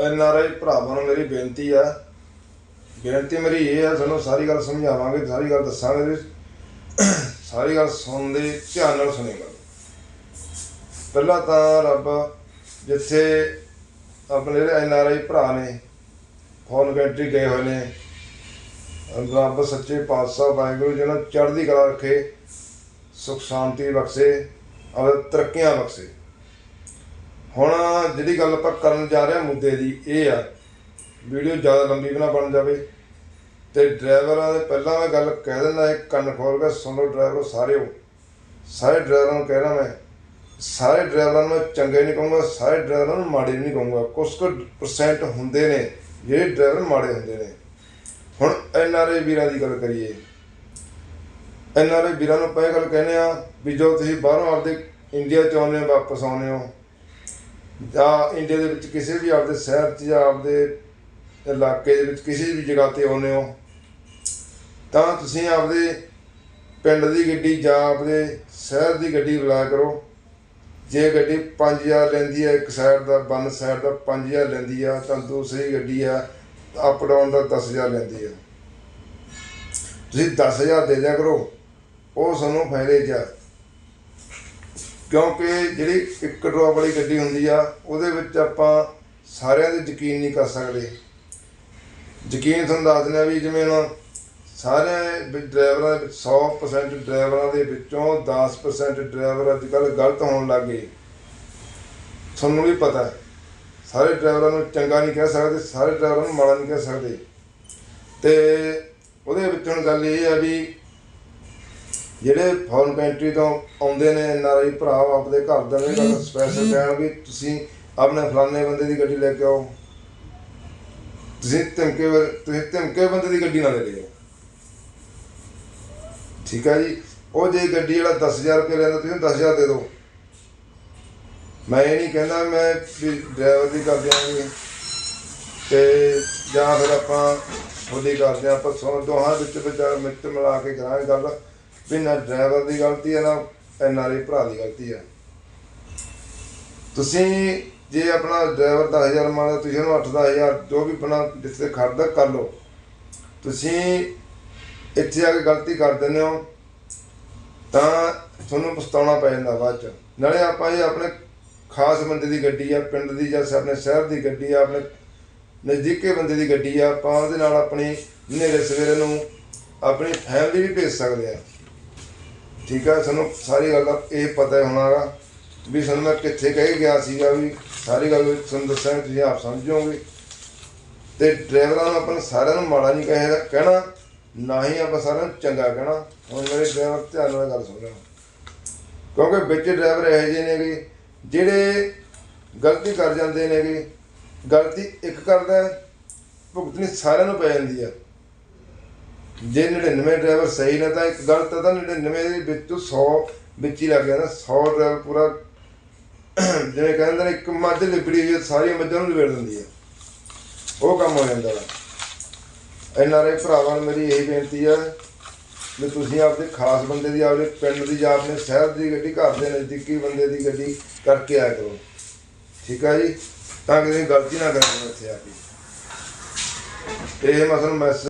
N R I ਭਰਾਵਾਂ ਨੂੰ ਮੇਰੀ ਬੇਨਤੀ ਆ। ਬੇਨਤੀ ਮੇਰੀ ਇਹ ਆ, ਤੁਹਾਨੂੰ ਸਾਰੀ ਗੱਲ ਸਮਝਾਵਾਂਗੇ, ਸਾਰੀ ਗੱਲ ਦੱਸਾਂਗੇ ਸਾਰੀ ਗੱਲ ਸੁਣਦੇ ਧਿਆਨ ਨਾਲ ਸੁਣੇਗਾ। ਪਹਿਲਾਂ ਤਾਂ ਰੱਬ ਜਿੱਥੇ ਆਪਣੇ ਜਿਹੜੇ ਐਨ ਆਰ ਆਈ ਭਰਾ ਨੇ ਫੋਰਨ ਕੰਟਰੀ ਗਏ ਹੋਏ ਨੇ, ਰੱਬ ਸੱਚੇ ਪਾਤਸ਼ਾਹ ਵਾਹਿਗੁਰੂ ਜਿਹਨਾਂ ਨੂੰ ਚੜ੍ਹਦੀ ਕਲਾ ਰੱਖੇ, ਸੁਖ ਸ਼ਾਂਤੀ ਬਖਸ਼ੇ ਔਰ ਤਰੱਕੀਆਂ ਬਖਸ਼ੇ। ਹੁਣ ਜਿਹੜੀ ਗੱਲ ਆਪਾਂ ਕਰਨ ਜਾ ਰਹੇ ਹਾਂ ਮੁੱਦੇ ਦੀ, ਇਹ ਆ, ਵੀਡੀਓ ਜ਼ਿਆਦਾ ਲੰਬੀ ਵੀ ਨਾ ਬਣ ਜਾਵੇ। ਤੇ ਡਰਾਈਵਰਾਂ ਦੇ ਪਹਿਲਾਂ ਮੈਂ ਗੱਲ ਕਹਿ ਦਿੰਦਾ ਇਹ ਕੰਨ ਖੋਲ ਕੇ, ਸੁਣੋ ਲਓ ਡਰਾਈਵਰ ਸਾਰੇ ਹੋ ਸਾਰੇ ਡਰਾਈਵਰਾਂ ਨੂੰ ਕਹਿਣਾ ਮੈਂ, ਸਾਰੇ ਡਰਾਈਵਰਾਂ ਨੂੰ ਮੈਂ ਚੰਗੇ ਨਹੀਂ ਕਹੂੰਗਾ, ਸਾਰੇ ਡਰਾਈਵਰਾਂ ਨੂੰ ਮਾੜੇ ਨਹੀਂ ਕਹੂੰਗਾ। ਕੁਝ ਕੁ ਪਰਸੈਂਟ ਹੁੰਦੇ ਨੇ, ਜਿਹੜੇ ਡਰਾਈਵਰ ਮਾੜੇ ਹੁੰਦੇ ਨੇ। ਹੁਣ ਐਨ ਆਰ ਆਈ ਵੀਰਾਂ ਦੀ ਗੱਲ ਕਰੀਏ। ਐਨ ਆਰ ਆਈ ਵੀਰਾਂ ਨੂੰ ਪਹਿਲਾਂ ਗੱਲ ਕਹਿੰਦੇ ਆ ਵੀ ਜੋ ਤੁਸੀਂ ਬਾਹਰੋਂ ਆਪਦੇ ਇੰਡੀਆ ਚ ਆਉਂਦੇ ਹੋ, ਵਾਪਸ ਆਉਂਦੇ ਹੋ ਜਾਂ ਇੰਡੀਆ ਦੇ ਵਿੱਚ ਕਿਸੇ ਵੀ ਆਪਦੇ ਸ਼ਹਿਰ 'ਚ ਜਾਂ ਆਪਦੇ ਇਲਾਕੇ ਦੇ ਵਿੱਚ ਕਿਸੇ ਵੀ ਜਗ੍ਹਾ ਤੇ ਆਉਂਦੇ ਹੋ, ਤਾਂ ਤੁਸੀਂ ਆਪਦੇ ਪਿੰਡ ਦੀ ਗੱਡੀ ਜਾਂ ਆਪਦੇ ਸ਼ਹਿਰ ਦੀ ਗੱਡੀ ਬੁਲਾਇਆ ਕਰੋ। ਜੇ ਗੱਡੀ 5000 ਲੈਂਦੀ ਹੈ, ਇੱਕ ਸਾਈਡ ਦਾ ਬੰਨ ਸਾਈਡ ਦਾ 5000 ਲੈਂਦੀ ਆ, ਤਾਂ ਦੂਸਰੀ ਗੱਡੀ ਆ ਅਪ ਡਾਊਨ ਦਾ 10000 ਲੈਂਦੀ ਆ। ਤੁਸੀਂ 10000 ਦੇ ਦਿਆ ਕਰੋ, ਉਹ ਸਾਨੂੰ ਫਾਇਦੇ 'ਚ ਆ। ਕਿਉਂਕਿ ਜਿਹੜੀ ਇੱਕ ਡਰੋਪ ਵਾਲੀ ਗੱਡੀ ਹੁੰਦੀ ਆ, ਉਹਦੇ ਵਿੱਚ ਆਪਾਂ ਸਾਰਿਆਂ ਦੇ ਯਕੀਨ ਨਹੀਂ ਕਰ ਸਕਦੇ। ਯਕੀਨ ਤੁਹਾਨੂੰ ਦੱਸ ਦਿੰਦਾ ਵੀ ਜਿਵੇਂ ਹੁਣ ਸਾਰੇ ਡਰਾਈਵਰਾਂ ਦੇ ਵਿੱਚ 100% ਡਰਾਈਵਰਾਂ ਦੇ ਵਿੱਚੋਂ 10% ਡਰਾਈਵਰ ਅੱਜ ਕੱਲ੍ਹ ਗਲਤ ਹੋਣ ਲੱਗ ਗਏ। ਤੁਹਾਨੂੰ ਵੀ ਪਤਾ ਹੈ। ਸਾਰੇ ਡਰਾਈਵਰਾਂ ਨੂੰ ਚੰਗਾ ਨਹੀਂ ਕਹਿ ਸਕਦੇ, ਸਾਰੇ ਡਰਾਈਵਰਾਂ ਨੂੰ ਮਾੜਾ ਨਹੀਂ ਕਹਿ ਸਕਦੇ। ਤੇ ਉਹਦੇ ਵਿੱਚ ਹੁਣ ਗੱਲ ਇਹ ਆ ਵੀ ਜਿਹੜੇ ਫੋਰਨ ਕੰਟਰੀ ਤੋਂ ਆਉਂਦੇ ਨੇ ਐਨ ਆਰ ਆਈ ਭਰਾ ਆਪਦੇ ਘਰ ਦੇ ਨੇ ਗੱਲ ਸਪੈਸ਼ਲ ਕਹਿਣ ਵੀ ਤੁਸੀਂ ਆਪਣੇ ਫਲਾਣੇ ਬੰਦੇ ਦੀ ਗੱਡੀ ਲੈ ਕੇ ਆਓ। ਤੁਸੀਂ ਧਮਕੇ ਵ- ਤੁਸੀਂ ਧਮਕੇ ਬੰਦੇ ਦੀ ਗੱਡੀ ਨਾ ਲੈ ਆਓ। ਠੀਕ ਹੈ ਜੀ? ਉਹ ਜੇ ਗੱਡੀ ਜਿਹੜਾ 10000 ਰੁਪਏ ਲੈਂਦਾ ਤੁਸੀਂ 10000 ਦੇ ਦਿਓ। ਮੈਂ ਇਹ ਨਹੀਂ ਕਹਿੰਦਾ ਮੈਂ ਵੀ ਡਰਾਈਵਰ ਦੀ ਕਰ ਦਿਆਂਗੇ ਤੇ ਜਾਂ ਫਿਰ ਆਪਾਂ ਉਹਦੀ ਕਰਦੇ ਆਪਾਂ ਸੋ ਦੋਹਾਂ ਵਿੱਚ ਵਿਚਾਰ ਮਿੱਤ ਮਿਲਾ ਕੇ ਕਰਾਂਗੇ ਗੱਲ। ਵੀ ਨਾ ਡਰਾਈਵਰ ਦੀ ਗਲਤੀ ਹੈ ਨਾ ਐਨ ਭਰਾ ਦੀ ਗਲਤੀ ਹੈ। ਤੁਸੀਂ ਜੇ ਆਪਣਾ ਡਰਾਈਵਰ 10000 ਮੰਗਦਾ ਤੁਸੀਂ ਉਹਨੂੰ 8-10000 ਜੋ ਵੀ ਆਪਣਾ ਜਿੱਥੇ ਖੜਦਾ ਕਰ ਲਓ। ਤੁਸੀਂ ਇੱਥੇ ਆ ਕੇ ਗਲਤੀ ਕਰ ਦਿੰਦੇ ਹੋ, ਤਾਂ ਤੁਹਾਨੂੰ ਪਛਤਾਉਣਾ ਪੈ ਜਾਂਦਾ ਬਾਅਦ ਚ। ਨਾਲੇ ਆਪਾਂ ਇਹ ਆਪਣੇ ਖਾਸ ਬੰਦੇ ਦੀ ਗੱਡੀ ਆ, ਪਿੰਡ ਦੀ ਜਾਂ ਆਪਣੇ ਸ਼ਹਿਰ ਦੀ ਗੱਡੀ ਆ, ਆਪਣੇ ਨਜ਼ਦੀਕੇ ਬੰਦੇ ਦੀ ਗੱਡੀ ਆ, ਆਪਾਂ ਉਹਦੇ ਨਾਲ ਆਪਣੀ ਹਨੇਰੇ ਸਵੇਰੇ ਨੂੰ ਆਪਣੀ ਫੈਮਿਲੀ ਵੀ ਭੇਜ ਸਕਦੇ ਆ। ਠੀਕ ਆ, ਸਾਨੂੰ ਸਾਰੀ ਗੱਲ ਦਾ ਇਹ ਪਤਾ ਹੋਣਾਗਾ ਵੀ ਸਾਨੂੰ ਮੈਂ ਕਿੱਥੇ ਕਹਿ ਗਿਆ ਸੀਗਾ ਵੀ ਸਾਰੀ ਗੱਲ ਤੁਹਾਨੂੰ ਦੱਸਾਂਗੇ ਤੁਸੀਂ ਆਪ ਸਮਝੋਗੇ। ਤੇ ਡਰਾਈਵਰਾਂ ਨੂੰ ਆਪਾਂ ਨੂੰ ਸਾਰਿਆਂ ਨੂੰ ਮਾੜਾ ਨਹੀਂ ਕਹੇਗਾ ਕਹਿਣਾ ਨਾ ਹੀ ਆਪਾਂ ਸਾਰਿਆਂ ਨੂੰ ਚੰਗਾ ਕਹਿਣਾ। ਹੁਣ ਮੇਰੇ ਡਰਾਈਵਰ ਧਿਆਨ ਨਾਲ ਗੱਲ ਸੁਣ। ਲੈਣਾ ਕਿਉਂਕਿ ਵਿੱਚ ਡਰਾਈਵਰ ਇਹੋ ਜਿਹੇ ਨੇਗੇ, ਜਿਹੜੇ ਗਲਤੀ ਕਰ ਜਾਂਦੇ ਨੇਗੇ, ਗਲਤੀ ਇੱਕ ਕਰਦਾ ਭੁਗਤਣੀ ਸਾਰਿਆਂ ਨੂੰ ਪੈ ਜਾਂਦੀ ਆ ਜੇ 99 ਡਰਾਈਵਰ ਸਹੀ ਨੇ ਤਾਂ ਇੱਕ ਗਲਤ ਤਾਂ 99 ਦੇ ਵਿੱਚੋਂ 100 ਵਿੱਚ ਹੀ ਲੱਗ ਜਾਂਦਾ 100 ਡਰਾਈਵਰ ਪੂਰਾ ਜਿਵੇਂ ਕਹਿੰਦੇ ਨੇ ਇੱਕ ਮੱਝ ਲਿਬੜੀ ਹੋਈ ਹੈ, ਸਾਰੀਆਂ ਮੱਝਾਂ ਨੂੰ ਲਿਬੜ ਦਿੰਦੀ ਹੈ। ਉਹ ਕੰਮ ਹੋ ਜਾਂਦਾ ਵਾ। ਐਨ ਆਰ ਆਈ ਭਰਾਵਾਂ ਨੂੰ ਮੇਰੀ ਇਹੀ ਬੇਨਤੀ ਹੈ ਵੀ ਤੁਸੀਂ ਆਪਦੇ ਖਾਸ ਬੰਦੇ ਦੀ ਆਪਦੇ ਪਿੰਡ ਦੀ ਜਾਂ ਆਪਣੇ ਸ਼ਹਿਰ ਦੀ ਗੱਡੀ ਘਰ ਦੇ ਨਜ਼ਦੀਕੀ ਬੰਦੇ ਦੀ ਗੱਡੀ ਕਰਕੇ ਆਇਆ ਕਰੋ। ਠੀਕ ਹੈ ਜੀ? ਤਾਂ ਕਿ ਗਲਤੀ ਨਾ ਕਰੋ ਇੱਥੇ ਆ ਕੇ। ਇਹ ਮਸਲ ਮੈਸੇਜ